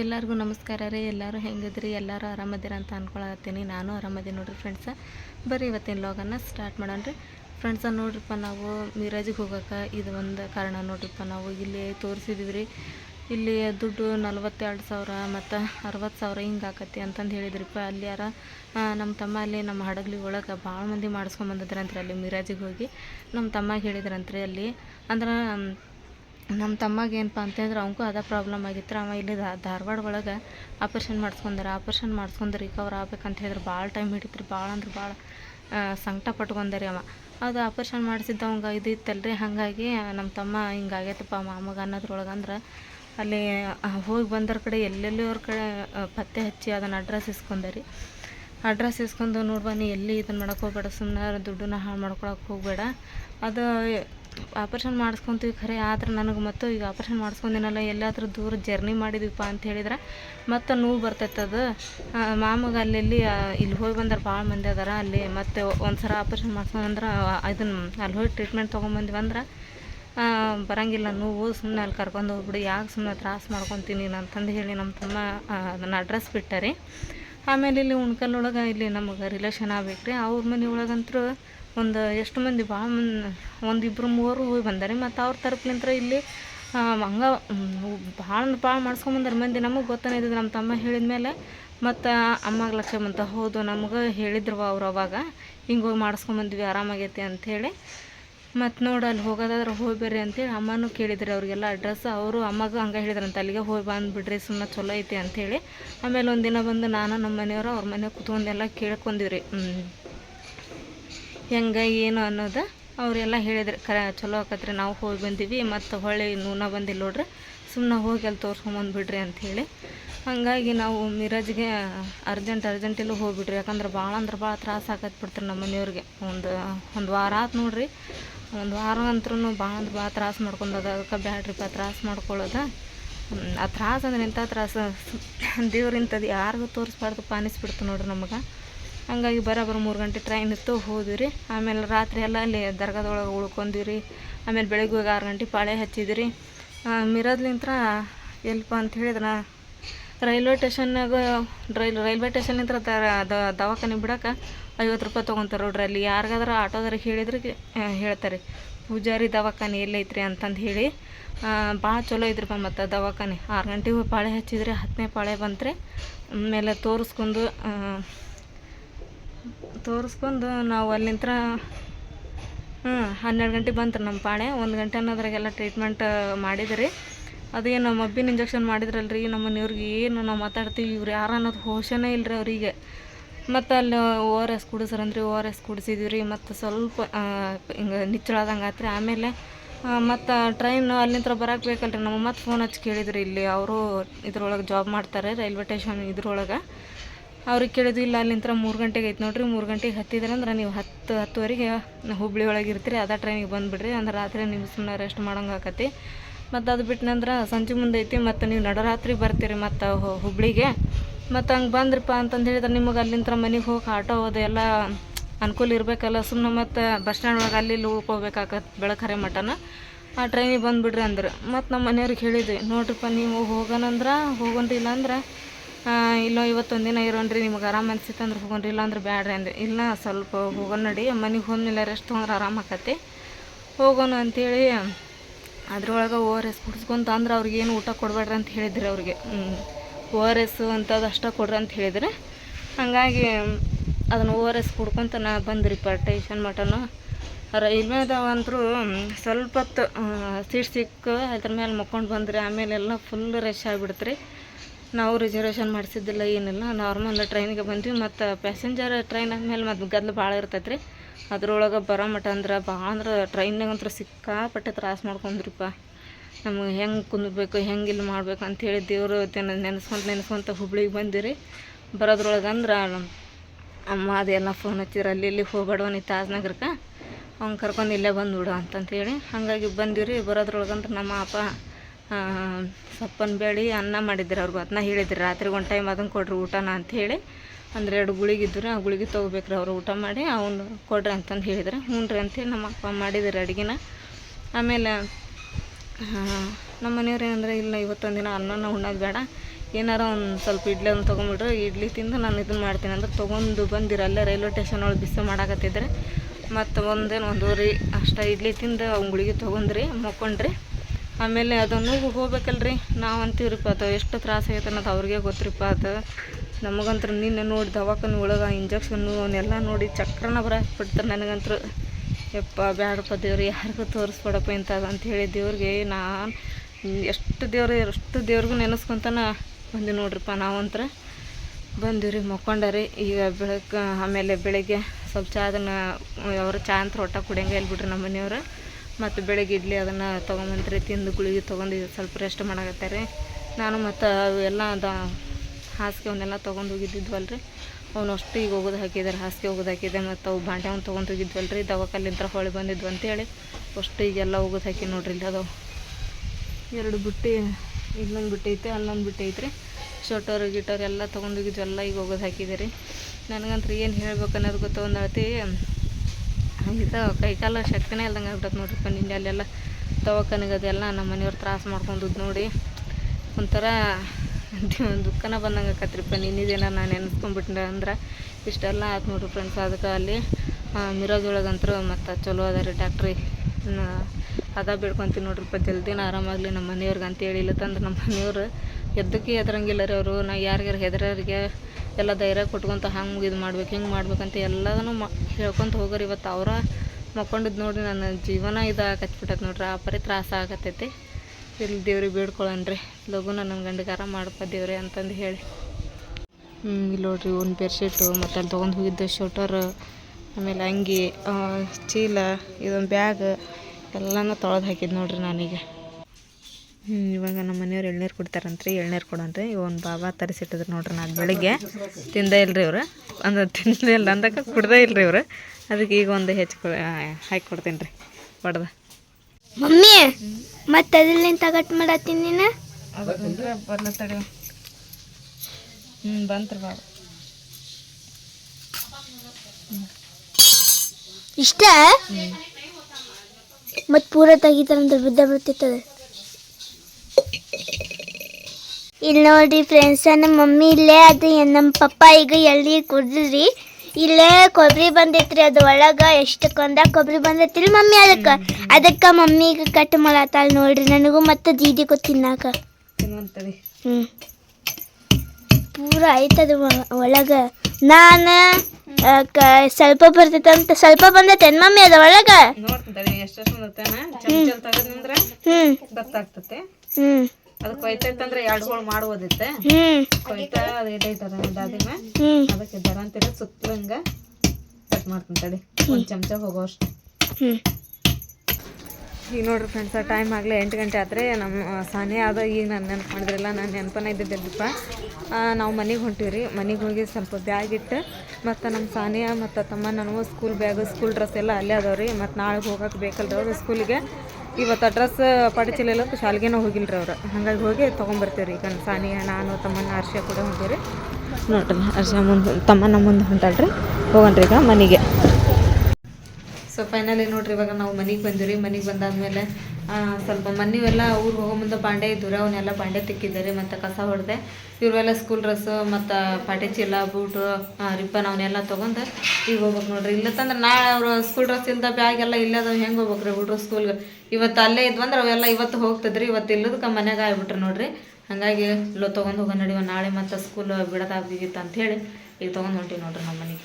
ಎಲ್ಲರಿಗೂ ನಮಸ್ಕಾರ ರೀ. ಎಲ್ಲರೂ ಹೆಂಗಿದ್ರಿ? ಎಲ್ಲರೂ ಆರಾಮದಿರ ಅಂತ ಅಂದ್ಕೊಳತ್ತೀನಿ ನಾನು ಆರಾಮದೀನಿ ನೋಡ್ರಿ ಫ್ರೆಂಡ್ಸ ಬರೀ ಇವತ್ತಿನ ಲಾಗನ್ನು ಸ್ಟಾರ್ಟ್ ಮಾಡೋಣ ರೀ. ಫ್ರೆಂಡ್ಸ ನೋಡ್ರಿಪ್ಪ ನಾವು ಮಿರಾಜಿಗೆ ಹೋಗೋಕೆ ಇದು ಒಂದು ಕಾರಣ ನೋಡ್ರಿಪ್ಪ ನಾವು ಇಲ್ಲಿ ತೋರಿಸಿದ್ವಿ ರೀ ಇಲ್ಲಿ ದುಡ್ಡು ನಲ್ವತ್ತೆರಡು ಸಾವಿರ ಮತ್ತು ಅರವತ್ತು ಸಾವಿರ ಹಿಂಗೆ ಆಕತಿ ಅಂತಂದು ಹೇಳಿದ್ರಿಪ್ಪ. ಅಲ್ಲಿ ಯಾರ ನಮ್ಮ ತಮ್ಮ ಅಲ್ಲಿ ನಮ್ಮ ಹಡಗ್ಲಿ ಒಳಗೆ ಭಾಳ ಮಂದಿ ಮಾಡಿಸ್ಕೊಂಬಂದಿದ್ರಂತ್ರಿ ಅಲ್ಲಿ ಮಿರಾಜಿಗೆ ಹೋಗಿ. ನಮ್ಮ ತಮ್ಮಗೆ ಹೇಳಿದ್ರಂತ್ರಿ ಅಲ್ಲಿ. ಅಂದ್ರೆ ನಮ್ಮ ತಮ್ಮಗೆ ಏನಪ್ಪ ಅಂತಂದ್ರೆ ಅವನಿಗೂ ಅದೇ ಪ್ರಾಬ್ಲಮ್ ಆಗಿತ್ತು. ಅವ ಇಲ್ಲಿ ಧಾರವಾಡ ಒಳಗೆ ಆಪ್ರೇಷನ್ ಮಾಡಿಸ್ಕೊಂಡಾರ. ಆಪ್ರೇಷನ್ ಮಾಡ್ಸ್ಕೊಂಡು ರಿಕವರ್ ಆಗ್ಬೇಕಂತ ಹೇಳಿದ್ರೆ ಭಾಳ ಟೈಮ್ ಹಿಡಿತ್ರಿ. ಭಾಳ ಅಂದ್ರೆ ಭಾಳ ಸಂಕಟ ಪಟ್ಕೊಂಡಾರಿ ಅವ. ಅದು ಆಪ್ರೇಷನ್ ಮಾಡಿಸಿದ್ದ ಅವಂಗೆ ಇದು ಇತ್ತಲ್ರಿ. ಹಾಗಾಗಿ ನಮ್ಮ ತಮ್ಮ ಹಿಂಗಾಗೈತಪ್ಪ ಮಾಮಗ ಅನ್ನೋದ್ರೊಳಗೆ ಅಂದ್ರೆ ಅಲ್ಲಿ ಹೋಗಿ ಬಂದರ ಕಡೆ ಎಲ್ಲೆಲ್ಲಿ ಅವ್ರ ಕಡೆ ಪತ್ತೆ ಹಚ್ಚಿ ಅದನ್ನು ಅಡ್ರೆಸ್ ಇಸ್ಕೊಂಡಾರಿ. ಅಡ್ರೆಸ್ ಇಸ್ಕೊಂಡು ನೋಡಿ ನೀ ಎಲ್ಲಿ ಇದನ್ನು ಮಾಡಕ್ಕೆ ಹೋಗ್ಬೇಡ ಸುಮ್ಮನೆ ದುಡ್ಡನ್ನ ಹಾಳು ಮಾಡ್ಕೊಳಕ್ಕೆ ಹೋಗಬೇಡ. ಅದು ಆಪರೇಷನ್ ಮಾಡಿಸ್ಕೊತೀವಿ ಖರೆ, ಆದ್ರೆ ನನಗೆ ಮತ್ತು ಈಗ ಆಪ್ರೇಷನ್ ಮಾಡಿಸ್ಕೊಂಡಿನಲ್ಲ ಎಲ್ಲಾದರೂ ದೂರ ಜರ್ನಿ ಮಾಡಿದ್ವಿಪ್ಪ ಅಂತ ಹೇಳಿದ್ರೆ. ಮತ್ತು ನೋವು ಬರ್ತೈತೆ ಅದು. ಮಾಮಗೆ ಅಲ್ಲೆಲ್ಲಿ ಇಲ್ಲಿ ಹೋಗಿ ಬಂದ್ರೆ ಭಾಳ ಮಂದಿ ಅದಾರ ಅಲ್ಲಿ. ಮತ್ತು ಒಂದು ಸಲ ಆಪ್ರೇಷನ್ ಮಾಡ್ಸ್ಕೊಂಡ್ರೆ ಇದನ್ನು ಅಲ್ಲಿ ಹೋಗಿ ಟ್ರೀಟ್ಮೆಂಟ್ ತೊಗೊಂಬಂದ್ವಿ ಅಂದ್ರೆ ಬರಂಗಿಲ್ಲ, ನೋವು ಸುಮ್ಮನೆ ಅಲ್ಲಿ ಕರ್ಕೊಂಡು ಹೋಗ್ಬಿಡಿ, ಯಾಕೆ ಸುಮ್ಮನೆ ತ್ರಾಸು ಮಾಡ್ಕೊತೀನಿ ಅಂತಂದು ಹೇಳಿ ನಮ್ಮ ತಮ್ಮ ಅದನ್ನು ಅಡ್ರೆಸ್ ಬಿಟ್ಟಾರೆ. ಆಮೇಲೆ ಇಲ್ಲಿ ಉಣ್ಕಲ್ಲೊಳಗೆ ಇಲ್ಲಿ ನಮಗೆ ರಿಲೇಷನ್ ಆಗ್ಬೇಕು ರೀ ಅವ್ರ ಮನೆ ಒಳಗಂತೂ ಒಂದು ಎಷ್ಟು ಮಂದಿ ಭಾಳ ಒಂದು ಇಬ್ಬರು ಮೂವರು ಹೋಗಿ ಬಂದಾರೆ. ಮತ್ತು ಅವ್ರ ತರಪ್ಲಿಂತ್ರ ಇಲ್ಲಿ ಹಂಗೆ ಭಾಳ ಭಾಳ ಮಾಡಿಸ್ಕೊಂಬಂದಾರೆ ಮಂದಿ ನಮಗೆ ಗೊತ್ತಾನೆ ಇದ್ದಿದ್ದು ನಮ್ಮ ತಮ್ಮ ಹೇಳಿದ ಮೇಲೆ. ಮತ್ತು ಅಮ್ಮಗೆ ಲಕ್ಷ ಬಂತ ಹೌದು, ನಮ್ಗೆ ಹೇಳಿದ್ರು ಅವ್ರು ಅವಾಗ. ಹಿಂಗೆ ಹೋಗಿ ಮಾಡಿಸ್ಕೊಂಬಂದ್ವಿ ಆರಾಮಾಗೈತಿ ಅಂಥೇಳಿ ಮತ್ತು ನೋಡಿ ಅಲ್ಲಿ ಹೋಗೋದಾದ್ರೆ ಹೋಗಿ ಬರ್ರಿ ಅಂತೇಳಿ ಅಮ್ಮನೂ ಕೇಳಿದ್ರಿ ಅವ್ರಿಗೆಲ್ಲ ಅಡ್ರೆಸ್. ಅವರು ಅಮ್ಮಗೆ ಹಂಗೆ ಹೇಳಿದ್ರಂತ ಅಲ್ಲಿಗೆ ಹೋಗಿ ಬಂದುಬಿಡ್ರಿ ಸುಮ್ಮನೆ ಚಲೋ ಐತಿ ಅಂಥೇಳಿ ಆಮೇಲೆ ಒಂದಿನ ಬಂದು ನಾನು ನಮ್ಮ ಮನೆಯವರು ಅವ್ರ ಮನೆ ಕೂತ್ಕೊಂಡೆಲ್ಲ ಕೇಳ್ಕೊಂದಿವ್ರಿ. ಹೆಂಗೆ, ಏನು ಅನ್ನೋದು ಅವರೆಲ್ಲ ಹೇಳಿದ್ರು. ಕರ, ಚಲೋ ಆಕತ್ರಿ, ನಾವು ಹೋಗಿ ಬಂದೀವಿ. ಮತ್ತು ಹೊಳ್ಳಿ ನೂನ ಬಂದಿಲ್ಲ ನೋಡ್ರಿ. ಸುಮ್ಮನೆ ಹೋಗಿ ಅಲ್ಲಿ ತೋರ್ಸ್ಕೊಂಬಂದುಬಿಡ್ರಿ ಅಂಥೇಳಿ ಹಾಗಾಗಿ ನಾವು ಮಿರಾಜ್ಗೆ ಅರ್ಜೆಂಟ್ ಅರ್ಜೆಂಟಲ್ಲೂ ಹೋಗ್ಬಿಟ್ರಿ. ಯಾಕಂದ್ರೆ ಭಾಳ ಅಂದ್ರೆ ಭಾಳ ತ್ರಾಸ ಆಗತ್ತೆ ಬಿಡ್ತಾರೆ ನಮ್ಮ ಮನೆಯವ್ರಿಗೆ. ಒಂದು ಒಂದು ವಾರ ಆತು ನೋಡ್ರಿ. ಒಂದು ವಾರ ಅಂತರೂ ಭಾಳ ಅಂದ್ರೆ ಭಾಳ ತ್ರಾಸ ಮಾಡ್ಕೊಂಡದ ಅದಕ್ಕೆ ಬ್ಯಾಡ್ರಿಪ್ಪ ತ್ರಾಸ ಮಾಡ್ಕೊಳ್ಳೋದು ಆ ತ್ರಾಸ ಅಂದ್ರೆ ಎಂಥ ತ್ರಾಸ? ದೇವ್ರಿಂಥದ್ದು ಯಾರಿಗೂ ತೋರಿಸ್ಬಾರ್ದಪ್ಪ ಅನಿಸ್ಬಿಡ್ತು ನೋಡ್ರಿ ನಮಗೆ. ಹಂಗಾಗಿ ಬರೋಬ್ಬರ ಮೂರು ಗಂಟೆ ಟ್ರೈನ್ ಇತ್ತು, ಹೋದ್ವಿ. ರೀ ಆಮೇಲೆ ರಾತ್ರಿ ಎಲ್ಲ ಅಲ್ಲಿ ದರ್ಗಾದೊಳಗೆ ಉಳ್ಕೊಂಡ್ವಿ ರೀ ಆಮೇಲೆ ಬೆಳಗ್ಗೆ ಹೋಗಿ ಆರು ಗಂಟೆ ಪಾಳೆ ಹಚ್ಚಿದ್ವಿ. ರೀ ಮಿರದ್ಲಿಂತ್ರ ಎಲ್ಪ ಅಂತ ಹೇಳಿದ್ರೆ ರೈಲ್ವೆ ಟೇಷನ್ನಾಗ ರೈಲ್, ರೈಲ್ವೆ ಸ್ಟೇಷನ್ಲಿಂತ್ರ ದ ದವಾಖಾನೆ ಬಿಡೋಕೆ ಐವತ್ತು ರೂಪಾಯಿ ತೊಗೊತಾರೆ ನೋಡ್ರಿ. ಅಲ್ಲಿ ಯಾರಿಗಾದ್ರೂ ಆಟೋದವ್ರಿಗೆ ಹೇಳಿದ್ರೆ ಹೇಳ್ತಾರೆ. ಪೂಜಾರಿ ದವಾಖಾನೆ ಎಲ್ಲೈತ್ರಿ ಅಂತಂದು ಹೇಳಿ. ಭಾಳ ಚಲೋ ಇದ್ರಪ್ಪ ಮತ್ತು ದವಾಖಾನೆ. ಆರು ಗಂಟೆಗೆ ಪಾಳೆ ಹಚ್ಚಿದ್ರೆ ಹತ್ತನೇ ಪಾಳೆ ಬಂತ್ರಿ. ಆಮೇಲೆ ತೋರಿಸ್ಕೊಂಡು ತೋರಿಸ್ಕೊಂಡು ನಾವು ಅಲ್ಲಿಂತ್ರ ಹ್ಞೂ, ಹನ್ನೆರಡು ಗಂಟೆ ಬಂತು ನಮ್ಮ ಪಾಣೆ. ಒಂದು ಗಂಟೆ ಅನ್ನೋದ್ರಾಗೆಲ್ಲ ಟ್ರೀಟ್ಮೆಂಟ್ ಮಾಡಿದ್ರಿ. ಅದೇನು ಮಬ್ಬಿನ ಇಂಜೆಕ್ಷನ್ ಮಾಡಿದ್ರಲ್ರಿ, ನಮ್ಮ ಮನೆಯವ್ರಿಗೆ ಏನು ನಾವು ಮಾತಾಡ್ತೀವಿ, ಇವ್ರು ಯಾರು ಅನ್ನೋದು ಹೋಶನೇ ಇಲ್ಲರಿ ಅವರಿಗೆ. ಮತ್ತು ಅಲ್ಲಿ ಓ ಆರ್ ಎಸ್ ಕುಡಿಸ್ರಂದ್ರಿ ಓ ಆರ್ ಎಸ್ ಕುಡಿಸಿದ್ವಿ ಮತ್ತು ಸ್ವಲ್ಪ ಹಿಂಗೆ ನಿಚ್ಚಳದಂಗೆ ಆತ್ರಿ. ಆಮೇಲೆ ಮತ್ತು ಟ್ರೈನ್ ಅಲ್ಲಿಂದ ಬರಕ್ಕೆ ಬೇಕಲ್ರಿ. ನಮ್ಮ ಮತ್ತೆ ಫೋನ್ ಹಚ್ಚಿ ಕೇಳಿದ್ರಿ ಇಲ್ಲಿ. ಅವರು ಇದ್ರೊಳಗೆ ಜಾಬ್ ಮಾಡ್ತಾರೆ ರೈಲ್ವೆ ಟೇಷನ್ ಇದ್ರೊಳಗೆ. ಅವ್ರಿಗೆ ಕೇಳಿದ್ವಿ ಇಲ್ಲ ಅಲ್ಲಿಂತ ಮೂರು ಗಂಟೆಗೆ ಐತೆ ನೋಡ್ರಿ ಮೂರು ಗಂಟೆಗೆ ಹತ್ತಿದ್ರೆ ಅಂದ್ರೆ ನೀವು ಹತ್ತು ಹತ್ತುವರೆಗೆ ಹುಬ್ಳಿ ಒಳಗೆ ಇರ್ತೀರಿ ಅದೇ ಟ್ರೈನಿಗೆ ಬಂದುಬಿಡ್ರಿ ಅಂದ್ರೆ ರಾತ್ರಿ ನಿಮ್ಗೆ ಸುಮ್ಮನೆ ರೆಸ್ಟ್ ಮಾಡೋಂಗೆ ಆಕತಿ ಮತ್ತು ಅದು ಬಿಟ್ಟು ನಂತರ ಸಂಜೆ ಮುಂದೆ ಐತಿ ಮತ್ತು ನೀವು ನಡರಾತ್ರಿ ಬರ್ತೀರಿ ಮತ್ತು ಹುಬ್ಳಿಗೆ. ಮತ್ತು ಹಂಗೆ ಬಂದ್ರಪ್ಪ ಅಂತಂದು ಹೇಳಿದ್ರೆ ನಿಮಗೆ ಅಲ್ಲಿಂದ ಮನೆಗೆ ಹೋಗಿ ಆಟೋ ಅದೆಲ್ಲ ಎಲ್ಲ ಅನುಕೂಲ ಇರಬೇಕಲ್ಲ ಸುಮ್ಮನೆ ಮತ್ತು ಬಸ್ ಸ್ಟ್ಯಾಂಡ್ ಒಳಗೆ ಅಲ್ಲಿ ಇಲ್ಲಿ ಉಳ್ಕೋಬೇಕಾಗತ್ತೆ ಬೆಳಕರೆ ಮಟನ ಆ ಟ್ರೈನಿಗೆ ಬಂದುಬಿಡ್ರಿ ಅಂದ್ರೆ. ಮತ್ತು ನಮ್ಮ ಮನೆಯವ್ರಿಗೆ ಹೇಳಿದ್ವಿ ನೋಡ್ರಿಪ್ಪ ನೀವು ಹೋಗೋಣಂದ್ರೆ ಹೋಗೋಣ್ರಿ ಇಲ್ಲಾಂದ್ರೆ ಆ, ಇಲ್ಲೋ ಇವತ್ತೊಂದು ದಿನ ಇರೋಣ್ರಿ, ನಿಮ್ಗೆ ಆರಾಮ ಅನ್ಸಿತ್ತು ಅಂದ್ರೆ ಹೋಗೋಣ್ರಿ ಇಲ್ಲ ಅಂದ್ರೆ ಬ್ಯಾಡ್ರಿ ಅಂದ್ರೆ. ಇಲ್ಲ ಸ್ವಲ್ಪ ಹೋಗೋಣ ನಡಿ, ಮನೆಗೆ ಹೋದ್ಮೇಲೆ ರೆಸ್ಟ್ ತೊಗೊಂಡ್ರೆ ಆರಾಮ ಆಕತಿ ಹೋಗೋಣ ಅಂಥೇಳಿ ಅದ್ರೊಳಗೆ ಓ ಆರ್ ಎಸ್ ಕುಡಿಸ್ಕೊಂತ ಅಂದ್ರೆ ಅವ್ರಿಗೆ ಏನು ಊಟ ಕೊಡಬೇಡ್ರಿ ಅಂತ ಹೇಳಿದ್ರಿ ಅವ್ರಿಗೆ. ಓ ಆರ್ ಎಸ್ ಅಂಥದ್ದು ಅಷ್ಟೇ ಕೊಡ್ರಿ ಅಂತ ಹೇಳಿದ್ರೆ. ಹಾಗಾಗಿ ಅದನ್ನು ಓ ಆರ್ ಎಸ್ ಕುಡ್ಕೊಂತ ನಾ ಬಂದ್ರಿಪ್ಪ ಟೇಷನ್ ಮಟನು. ರೈಲ್ವೆದಾಗ ಅಂತರೂ ಸ್ವಲ್ಪ ಹೊತ್ತು ಸೀಟ್ ಸಿಕ್ಕು, ಅದ್ರ ಮೇಲೆ ಮಕ್ಕೊಂಡು ಬಂದ್ರಿ, ಆಮೇಲೆ ಎಲ್ಲ ಫುಲ್ ರಶ್ ಆಗಿಬಿಡ್ತ್ರಿ. ನಾವು ರಿಸರ್ವೇಷನ್ ಮಾಡಿಸಿದ್ದಿಲ್ಲ, ಏನಿಲ್ಲ. ನಾರ್ಮಲ್ ಟ್ರೈನಿಗೆ ಬಂದ್ವಿ. ಮತ್ತು ಪ್ಯಾಸೆಂಜರ್ ಟ್ರೈನ್ ಆದಮೇಲೆ ಮತ್ತು ಗದ್ದಲು ಭಾಳ ಇರ್ತೈತೆ ರೀ ಅದ್ರೊಳಗೆ ಬರೋ ಮಟ್ಟ ಅಂದ್ರೆ ಭಾಳ ಅಂದ್ರೆ ಟ್ರೈನ್ನಾಗಂತೂ ಸಿಕ್ಕಾಪಟ್ಟೆ ತ್ರಾಸು ಮಾಡ್ಕೊಂಡ್ರಿಪ್ಪ ನಮಗೆ ಹೆಂಗೆ ಕುಂದಬೇಕು, ಹೆಂಗೆ ಇಲ್ಲಿ ಮಾಡ್ಬೇಕು ಅಂಥೇಳಿ ದೇವರು ನೆನೆಸ್ಕೊಂತ ನೆನೆಸ್ಕೊಂತ ಹುಬ್ಳಿಗೆ ಬಂದಿರಿ. ಬರೋದ್ರೊಳಗೆ ಅಂದ್ರೆ ಅಮ್ಮ ಅದೆಲ್ಲ ಫೋನ್ ಹಚ್ಚಿದ್ರೆ, ಅಲ್ಲಿ ಇಲ್ಲಿ ಹೋಗ್ಬೇಡವ ನೀ ತಾಜ್ನಗರಕ್ಕೆ ಅವ್ನು ಕರ್ಕೊಂಡು ಇಲ್ಲೇ ಬಂದುಬಿಡು ಅಂತಂತೇಳಿ. ಹಾಗಾಗಿ ಬಂದಿರಿ. ಬರೋದ್ರೊಳಗಂದ್ರೆ ನಮ್ಮ ಅಪ್ಪ ಸಪ್ಪನ ಬೇಳೆ ಅನ್ನ ಮಾಡಿದ್ರು ಅವ್ರಿಗೆ ಅದನ್ನ ಹೇಳಿದ್ರು, ರಾತ್ರಿ ಒಂದು ಟೈಮ್ ಅದನ್ನು ಕೊಡ್ರಿ ಊಟನ ಅಂಥೇಳಿ ಅಂದ್ರೆ ಎರಡು ಗುಳಿಗೆ ಇದ್ದರು ಆ ಗುಳಿಗೆ ತೊಗೋಬೇಕ್ರಿ ಅವ್ರು ಊಟ ಮಾಡಿ, ಅವನು ಕೊಡ್ರಿ ಅಂತಂದು ಹೇಳಿದ್ರು. ಹ್ಞೂ ರೀ ನಮ್ಮ ಅಪ್ಪ ಮಾಡಿದ್ರು ಅಡುಗೆನ. ಆಮೇಲೆ ನಮ್ಮ ಮನೆಯವ್ರು ಏನಂದ್ರೆ, ಇಲ್ಲ, ಇವತ್ತೊಂದು ದಿನ ಅನ್ನನ ಉಣ್ಣೋದು ಬೇಡ. ಏನಾರ ಒಂದು ಸ್ವಲ್ಪ ಇಡ್ಲಿ ಒಂದು ತೊಗೊಂಬಿಟ್ರೆ. ಇಡ್ಲಿ ತಿಂದು ನಾನು ಇದನ್ನು ಮಾಡ್ತೀನಿ. ಅಂದ್ರೆ ತೊಗೊಂಡು ಬಂದಿರ, ಅಲ್ಲೇ ರೈಲ್ವೆ ಸ್ಟೇಷನ್ ಒಳಗೆ ಬಿಸಿ ಮಾಡಾಕತ್ತಿದ್ರೆ. ಮತ್ತು ಒಂದೇನು ಒಂದೂವರೆ ಅಷ್ಟ ಇಡ್ಲಿ ತಿಂದು ಅವ್ನ ಗುಳಿಗೆ ತೊಗೊಂಡ್ರಿ, ಮಕ್ಕೊಂಡ್ರಿ. ಆಮೇಲೆ ಅದನ್ನು ಹೋಗ್ಬೇಕಲ್ರಿ. ನಾವು ಅಂತೀವ್ರಿಪ್ಪ ಅದು ಎಷ್ಟು ತ್ರಾಸ ಆಗೈತೆ ಅನ್ನೋದು ಅವ್ರಿಗೆ ಗೊತ್ತಿರಪ್ಪ ಅದು. ನಮಗಂತೂ ನಿನ್ನೆ ನೋಡಿ ದವಾಖಾನೆ ಒಳಗೆ ಇಂಜೆಕ್ಷನ್ನು ಅವನ್ನೆಲ್ಲ ನೋಡಿ ಚಕ್ರನ ಬರಾಕ್ಬಿಡ್ತಾರೆ ನನಗಂತೂ ಯಪ್ಪ, ಬ್ಯಾಡಪ್ಪ ದೇವ್ರು, ಯಾರಿಗೂ ತೋರಿಸ್ಬೇಡಪ್ಪ ಇಂಥದ್ದು ಅಂತ ಹೇಳಿ ದೇವ್ರಿಗೆ ನಾನು ಎಷ್ಟು ದೇವ್ರು ಎಷ್ಟು ದೇವ್ರಿಗೂ ನೆನೆಸ್ಕೊತಾನ ಬಂದು ನೋಡ್ರಿಪ್ಪ ನಾವಂತ್ರ. ಬಂದಿವ್ರಿ ಮಕ್ಕೊಂಡರಿ. ಈಗ ಬೆಳಗ್ಗೆ, ಆಮೇಲೆ ಬೆಳಗ್ಗೆ ಸ್ವಲ್ಪ ಚಾ ಅದನ್ನು, ಅವರು ಚಾ ಅಂತ ಒಟ್ಟ ಕುಡಿಯಂಗೆ ಹೇಳ್ಬಿಟ್ರಿ ನಮ್ಮ ಮನೆಯವ್ರು. ಮತ್ತು ಬೆಳಗ್ಗೆ ಇಡ್ಲಿ ಅದನ್ನು ತೊಗೊಂಬಂತ್ರಿ ತಿಂದು ಗುಳಿಗೆ ತೊಗೊಂಡು ಸ್ವಲ್ಪ ರೆಸ್ಟ್ ಮಾಡಾಕತ್ತಾರೆ ನಾನು ಮತ್ತು ಅವೆಲ್ಲ ದ ಹಾಸಿಗೆ ಅವನ್ನೆಲ್ಲ ತೊಗೊಂಡು ಹೋಗಿದ್ದಿದ್ವಲ್ಲ ರೀ ಅವನು ಅಷ್ಟು ಈಗ ಹೋಗೋದು ಹಾಕಿದ್ದಾರೆ ಹಾಸಿಗೆ ಹೋಗೋದು ಹಾಕಿದೆ ಮತ್ತು ಅವು ಬಾಂಡೆ ಅವ್ನು ತೊಗೊಂಡು ರೀ ದವಾಖಾಲಿಂತ್ರ ಹೊಳೆ ಬಂದಿದ್ವು ಅಂತೇಳಿ ಅಷ್ಟು ಈಗೆಲ್ಲ ಹೋಗೋದು ಹಾಕಿ ನೋಡ್ರಿ ಇಲ್ಲಿ ಅದು ಎರಡು ಬುಟ್ಟಿ ಇಲ್ಲೊಂದು ಬುಟ್ಟಿ ಐತೆ ಅಲ್ಲೊಂದು ಬುಟ್ಟಿ ಐತ್ರಿ. ಶೋಟರ್ ಗಿಟರ್ ಎಲ್ಲ ತೊಗೊಂಡೋಗಿದ್ವೆಲ್ಲ ಈಗ ಹೋಗೋದು ಹಾಕಿದ್ದೀರಿ ನನಗಂತ್ರ ಏನು ಹೇಳ್ಬೇಕು ಅನ್ನೋದು ಗೊತ್ತೊಂದು ಅಳತಿ ಇದು ಕೈಕಾಲ ಶಕ್ತಿನೇ ಇಲ್ದಂಗೆ ಆಗ್ಬಿಟ್ಟೈತೆ ನೋಡ್ರಿಪ್ಪ ನಿನ್ನೆ ಅಲ್ಲೆಲ್ಲ ದವಾಖಾನೆಗೆ ಅದೆಲ್ಲ ನಮ್ಮ ಮನೆಯವ್ರು ತ್ರಾಸ ಮಾಡ್ಕೊಂಡಿದ್ದು ನೋಡಿ. ಒಂಥರ ದುಃಖನ ಬಂದಂಗೆ ಆಕತ್ರಿಪ್ಪ ನಿನ್ನಿದೇನ ನಾನು ನೆನೆಸ್ಕೊಂಡ್ಬಿಟ್ಟೆ ಅಂದ್ರೆ ಇಷ್ಟೆಲ್ಲ ಆಯ್ತು ನೋಡ್ರಿ ಫ್ರೆಂಡ್ಸ್ ಅದಕ್ಕೆ ಅಲ್ಲಿ ಮಿರಾಜ್ ಒಳಗಂತೂ ಮತ್ತು ಚಲೋ ಅದ ರೀ ಡಾಕ್ಟ್ರಿ ಅದ ಬೇಡ್ಕೊಂತೀನಿ ನೋಡ್ರಿಪ್ಪ ಜಲ್ದಿನ ಆರಾಮಾಗಲಿ ನಮ್ಮ ಮನೆಯವ್ರಿಗೆ. ಅಂತೇಳಿ ಇಲ್ಲತ್ತಂದ್ರೆ ನಮ್ಮ ಮನೆಯವ್ರು ಎದ್ದಕ್ಕೆ ಹೆದರಂಗಿಲ್ಲ ರೀ ಅವರು. ನಾ ಯಾರಿಗಾರು ಹೆದರೋರಿಗೆ ಎಲ್ಲ ಧೈರ್ಯ ಕೊಟ್ಕೊಂತ ಹಂಗೆ ಇದು ಮಾಡ್ಬೇಕು, ಹಿಂಗೆ ಮಾಡ್ಬೇಕಂತ ಎಲ್ಲದನ್ನು ಮ, ಹೇಳ್ಕೊತ ಹೋಗೋರಿ ಇವತ್ತು ಅವರ ಮಕ್ಕೊಂಡಿದ್ದು ನೋಡಿ ನನ್ನ ಜೀವನ ಇದು ಆಗತ್ಬಿಟ್ಟೈತೆ ನೋಡ್ರಿ, ಆ ಪರಿ ತ್ರಾಸ ಆಗತ್ತೈತಿ ಇಲ್ಲಿ ದೇವ್ರಿಗೆ ಬೇಡ್ಕೊಳ್ಳನ್ರಿ ಲಗುನ ನನ್ನ ಗಂಡಗಾರ ಮಾಡಪ್ಪ ದೇವ್ರಿ ಅಂತಂದು ಹೇಳಿ. ಇಲ್ಲಿ ನೋಡ್ರಿ ಒಂದು ಬೆಡ್ಶೀಟು ಮತ್ತು ಅಲ್ಲಿ ತೊಗೊಂಡು ಹೋಗಿದ್ದ ಶೋಟರ್ ಆಮೇಲೆ ಅಂಗಿ ಚೀಲ, ಇದೊಂದು ಬ್ಯಾಗ್ ಎಲ್ಲನೂ ತೊಳೆದು ಹಾಕಿದ್ದು ನೋಡ್ರಿ ನಾನೀಗ. ಇವಾಗ ನಮ್ಮ ಮನೆಯವ್ರು ಎಳ್ನೀರು ಕೊಡ್ತಾರಂತ್ರಿ ಎಳ್ನೀರು ಕೊಡಂತ್ರಿ ಒಂದು ಬಾಬಾ ತರಿಸಿಟ್ಟಿದ್ರು ನೋಡ್ರಿ ನಾನು ಬೆಳಿಗ್ಗೆ. ತಿಂದೇ ಇಲ್ರಿ ಇವರು. ಅಂದ್ರೆ ತಿಂದೇ ಇಲ್ಲ ಅಂದಾಗ ಕುಡ್ದೇ ಇಲ್ರಿ ಇವರು. ಅದಕ್ಕೆ ಈಗ ಒಂದು ಹೆಚ್ಚು ಹಾಕಿ ಕೊಡ್ತೀನಿ ರೀ ಹೊಡೆದ ಮಮ್ಮಿ ಮತ್ತೆ ಅದ್ರಲ್ಲಿ ತಗಟ್ ಮಾಡತ್ತೀನಿ ನೀನು? ಬರ್ಲ ತಡಿ. ಹ್ಞೂ ಬಂತ್ರಿ ಬಾಬಾ. ಇಷ್ಟ? ಮತ್ತೆ ಪೂರ ತೆಗಿತಾರಂದ್ರೆ ಬಿದ್ದ ಬಿಡ್ತಿತ್ತದ. ಇಲ್ಲಿ ನೋಡ್ರಿ ಫ್ರೆಂಡ್ಸ್ ನಮ್ಮ ಮಮ್ಮಿ ಇಲ್ಲೇ ಅದು ನಮ್ಮ ಪಪ್ಪ ಈಗ ಎಳ್ಳಿ ಕುಡ್ದ್ರಿ? ಇಲ್ಲೇ ಕೊಬ್ಬರಿ ಬಂದೈತ್ರಿ ಅದು ಒಳಗ ಎಷ್ಟು ಕೊಂದ ಕೊಬ್ಬರಿ ಬಂದೈತ್ರಿ ಮಮ್ಮಿ ಅದಕ್ಕ. ಅದಕ್ಕ ಮಮ್ಮಿ ಈಗ ಕಟ್ ಮಾಡತ್ತಾಳ ನೋಡ್ರಿ ನನಗೂ ಮತ್ತೆ ದೀದಿಗೂ ತಿನ್ನಾಕ. ಹ್ಞೂ ಹ್ಮ್. ಪೂರ ಆಯ್ತದು ಒಳಗ. ನಾನು ಸ್ವಲ್ಪ ಬರ್ತೈತಂತ ಸ್ವಲ್ಪ ಬಂದೈತೆ ಮಮ್ಮಿ ಅದ ಒಳಗ? ನೋಡ್ತೀನಿ ತಡಿ ಎಷ್ಟೆಷ್ಟು ಬಂದತ್ತೇನ ಚಮಚಲ್ ತೆಗೆದ್ನಂದ್ರೆ ಹ್ಮ್ ಗೊತ್ತಾಗ್ತತೆ ಹ್ಮ್. ಅದು ಕೊಯ್ತೈತಂದ್ರೆ ಎರಡು ಮಾಡ್ಬೋದೈತೆ ಹ್ಮ್ ಕೊಯ್ತಾ ಅದು ದಾದಿಮ ಹ್ಮ್. ಅದಕ್ಕೆ ದರ ಅಂತೀರ ಸುತ್ತಲೂ ಹಿಂಗೆ ಕಟ್ ಮಾಡ್ತೀನಿ ತಡಿ. ಒಂದು ಚಮಚ ಹೋಗೋಷ್ಟು ಹ್ಮ್. ಈಗ ನೋಡ್ರಿ ಫ್ರೆಂಡ್ಸ ಟೈಮ್ ಆಗಲೇ ಎಂಟು ಗಂಟೆ ಆದರೆ ನಮ್ಮ ಸಾನೆ ಆದ ಈಗ ನಾನು ನೆನಪು ಮಾಡಿದ್ರಲ್ಲ ನಾನು ನೆನಪನ ಇದ್ದಿದ್ದಿಲ್ಲಪ್ಪ. ನಾವು ಮನೆಗೆ ಹೊಂಟೀವಿ ರೀ ಮನೆಗೆ ಹೋಗಿ ಸ್ವಲ್ಪ ಬ್ಯಾಗ್ ಇಟ್ಟು ಮತ್ತು ನಮ್ಮ ಸಾನಿಯಾ ಮತ್ತು ತಮ್ಮ ನನಗೂ ಸ್ಕೂಲ್ ಬ್ಯಾಗ್ ಸ್ಕೂಲ್ ಡ್ರೆಸ್ ಎಲ್ಲ ಅಲ್ಲೇ ಅದಾವ್ರಿ. ರೀ ಮತ್ತು ನಾಳೆ ಹೋಗಕ್ಕೆ ಬೇಕಲ್ರಿ ಅವ್ರು ಸ್ಕೂಲಿಗೆ ಇವತ್ತು ಅಡ್ರೆಸ್ ಪಡಿಚಿಲ್ಲ ಇಲ್ಲ ಶಾಲೆಗೇನೋ ಹೋಗಿಲ್ಲ ರೀ ಅವ್ರು. ಹಾಗಾಗಿ ಹೋಗಿ ತೊಗೊಂಬರ್ತೀವಿ ರೀ ಈಗ ಸಾನಿಯಾ ನಾನು ತಮ್ಮನ ಅರ್ಶ ಕೂಡ ಹೋಗಿರಿ ನೋಡ್ರಿ ಅರ್ಶ ಮುಂದೆ ತಮ್ಮನ ಮುಂದೆ ಹೊಂಟಾಳ್ರಿ. ಹೋಗಣ್ರಿ ಈಗ ಮನೆಗೆ. ಸೊ ಫೈನಲಿ ನೋಡ್ರಿ ಇವಾಗ ನಾವು ಮನೆಗೆ ಬಂದಿವಿ ಮನೆಗೆ ಬಂದಾದ್ಮೇಲೆ ಸ್ವಲ್ಪ ಮನೆವೆಲ್ಲ ಊರಿಗೆ ಹೋಗೋ ಮುಂದೆ ಪಾಂಡೆ ಇದ್ದವ್ರಿ ಅವನ್ನೆಲ್ಲ ಪಾಂಡೆ ತಿಕ್ಕಿದ್ದಾರೆ, ಮತ್ತು ಕಸ ಹೊಡೆದೆ. ಇವೆಲ್ಲ ಸ್ಕೂಲ್ ಡ್ರೆಸ್ಸು ಮತ್ತು ಪಾಟಿ ಚೀಲ ಬೂಟು ರಿಬ್ಬನ್ ಅವನ್ನೆಲ್ಲ ತೊಗೊಂಡು ಈಗ ಹೋಗ್ಬೇಕು ನೋಡ್ರಿ. ಇಲ್ಲತ್ತಂದ್ರೆ ನಾಳೆ ಅವರು ಸ್ಕೂಲ್ ಡ್ರೆಸ್ ಇಲ್ಲದ ಬ್ಯಾಗ್ ಎಲ್ಲ ಇಲ್ಲದ ಹೆಂಗೆ ಹೋಗ್ಬೇಕು ರೀ ಹುಡುಗ್ರು ಸ್ಕೂಲ್ಗೆ ಇವತ್ತು ಅಲ್ಲೇ ಇದ್ವಂದ್ರೆ ಅವೆಲ್ಲ ಇವತ್ತು ಹೋಗ್ತದ್ರಿ, ಇವತ್ತು ಇಲ್ಲದಕ್ಕೆ ಮನೆಗೆ ಆಗ್ಬಿಟ್ರಿ ನೋಡ್ರಿ. ಹಾಗಾಗಿ ಇಲ್ಲೋ ತೊಗೊಂಡು ಹೋಗೋ ನಡಿವ ನಾಳೆ ಮತ್ತು ಸ್ಕೂಲ್ ಬಿಡೋದಾಗಿತ್ತು ಅಂತ ಹೇಳಿ ಈಗ ತೊಗೊಂಡು ಹೊಂಟೀವಿ ನೋಡ್ರಿ ನಮ್ಮ ಮನೆಗೆ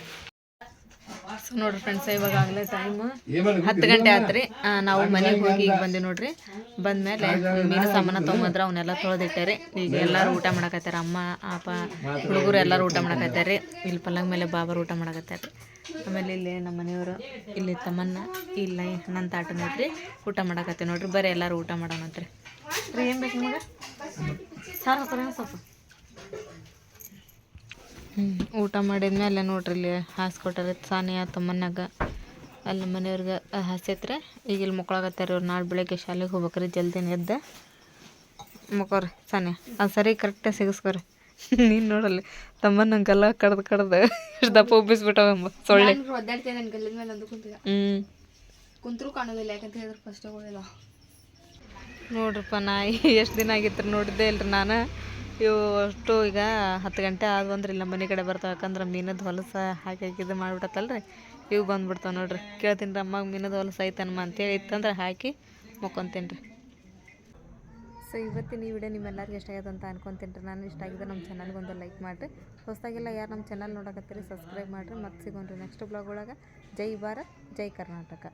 ಸೊ ನೋಡ್ರಿ ಫ್ರೆಂಡ್ಸ್ ಇವಾಗ ಆಗಲೇ ಟೈಮ್ ಹತ್ತು ಗಂಟೆ ಆತ್ರಿ. ನಾವು ಮನೆಗೆ ಹೋಗಿ ಈಗ ಬಂದೆ ನೋಡ್ರಿ. ಬಂದ್ಮೇಲೆ ಮೀನು ಸಾಮಾನು ತೊಗೊಂಬಂದ್ರೆ ಅವನ್ನೆಲ್ಲ ತೊಳೆದಿಟ್ಟಾರಿ. ಈಗ ಎಲ್ಲರೂ ಊಟ ಮಾಡಕತ್ತಾರ ಅಮ್ಮ ಅಪ್ಪ ಹುಡುಗರು ಎಲ್ಲರೂ ಊಟ ಮಾಡಕತ್ತಾರೆ ಇಲ್ಲಿ ಪಲ್ಲಂಗ ಮೇಲೆ ಬಾಬರು ಊಟ ಮಾಡಕತ್ತಾರೆ ಆಮೇಲೆ ಇಲ್ಲಿ ನಮ್ಮ ಮನೆಯವರು ಇಲ್ಲಿ ತಮ್ಮನ್ನ ಇಲ್ಲ ನನ್ನ ತಾಟ ನೋಡ್ರಿ ಊಟ ಮಾಡಕತ್ತೆ ನೋಡ್ರಿ. ಬರೀ ಎಲ್ಲರೂ ಊಟ ಮಾಡೋಣಂತ್ರಿ. ರೀ ಏನು ಬೇಕು ನಿಮಗೆ? ಸಾರು ಸರ್ ಸ್ವಲ್ಪ ಹ್ಞೂ ಊಟ ಮಾಡಿದ್ಮೇಲೆ ನೋಡ್ರಿ ಇಲ್ಲಿ ಹಾಸ್ಕೊಟ್ಟಾರೆ ಸಾನಿಯ ತಮ್ಮನಾಗ ಅಲ್ಲಿ ಮನೆಯವ್ರಿಗೆ ಹಸೈತ್ರೆ ಈಗ ಇಲ್ಲಿ ಮುಕ್ಕೊಳಗತ್ತಾರ ಇವ್ರು ನಾಳೆ ಬೆಳಗ್ಗೆ ಶಾಲೆಗೆ ಹೋಗ್ಬೇಕ್ರಿ ಜಲ್ದಿ ಎದ್ದ. ಮುಕ್ಕೋರಿ ಸಾನಿಯ ಅದು ಸರಿ ಕರೆಕ್ಟಾಗಿ ಸಿಗಿಸ್ಕೊರಿ. ನೀನು ನೋಡಲ್ಲಿ ತಮ್ಮನ ನಂಗೆಲ್ಲ ಕಡ್ದು ಕಡ್ದು ಎಷ್ಟು ದಪ್ಪ ಉಬ್ಬಿಸ್ಬಿಟ್ಟವ ಸೊಳ್ಳೆ. ಹ್ಞೂ ಕುಂತ್ರು ಕಾಣೋದಿಲ್ಲ ಯಾಕಂತ ಹೇಳಿದ್ರೆ ಫಸ್ಟ್ ನೋಡ್ರಪ್ಪ ನಾಯಿ ಎಷ್ಟು ದಿನ ಆಗಿತ್ತು ನೋಡಿದ್ದೆ ಇಲ್ರಿ ನಾನು. ಇವು ಅಷ್ಟು ಈಗ ಹತ್ತು ಗಂಟೆ ಆದ್ವು ಅಂದ್ರೆ ಇಲ್ಲ ಮನೆ ಕಡೆ ಬರ್ತಾವೆ. ಯಾಕಂದ್ರೆ ಮೀನದ ಹೊಲಸ ಹಾಕಿ ಇದು ಮಾಡಿಬಿಟ್ಟತ್ತಲ್ರಿ. ಇವು ಬಂದ್ಬಿಡ್ತಾವೆ ನೋಡ್ರಿ. ಕೇಳ್ತೀನಿ ರೀ ಅಮ್ಮಗೆ ಮೀನದ ಹೊಲಸ ಐತನಮ್ಮ ಅಂತೇಳಿ. ಇತ್ತಂದ್ರೆ ಹಾಕಿ ಮುಕ್ಕೊಂತೀನಿ ರೀ. ಸೊ ಇವತ್ತಿನ ಈ ವಿಡಿಯೋ ನಿಮ್ಮೆಲ್ಲರಿಗೂ ಇಷ್ಟ ಆಗ್ಯದ ಅಂತ ಅನ್ಕೊಂತೀನಿ ರೀ. ನಾನು ಇಷ್ಟ ಆಗಿದೆ ನಮ್ಮ ಚಾನಲ್ಗೆ ಒಂದು ಲೈಕ್ ಮಾಡಿರಿ. ಹೊಸದಾಗೆಲ್ಲ ಯಾರು ನಮ್ಮ ಚಾನಲ್ ನೋಡಕತ್ತೀರಿ, ಸಬ್ಸ್ಕ್ರೈಬ್ ಮಾಡಿರಿ. ಮತ್ತೆ ಸಿಗೋಣ್ರಿ ನೆಕ್ಸ್ಟ್ ಬ್ಲಾಗ್ ಒಳಗೆ. ಜೈ ಭಾರತ್, ಜೈ ಕರ್ನಾಟಕ.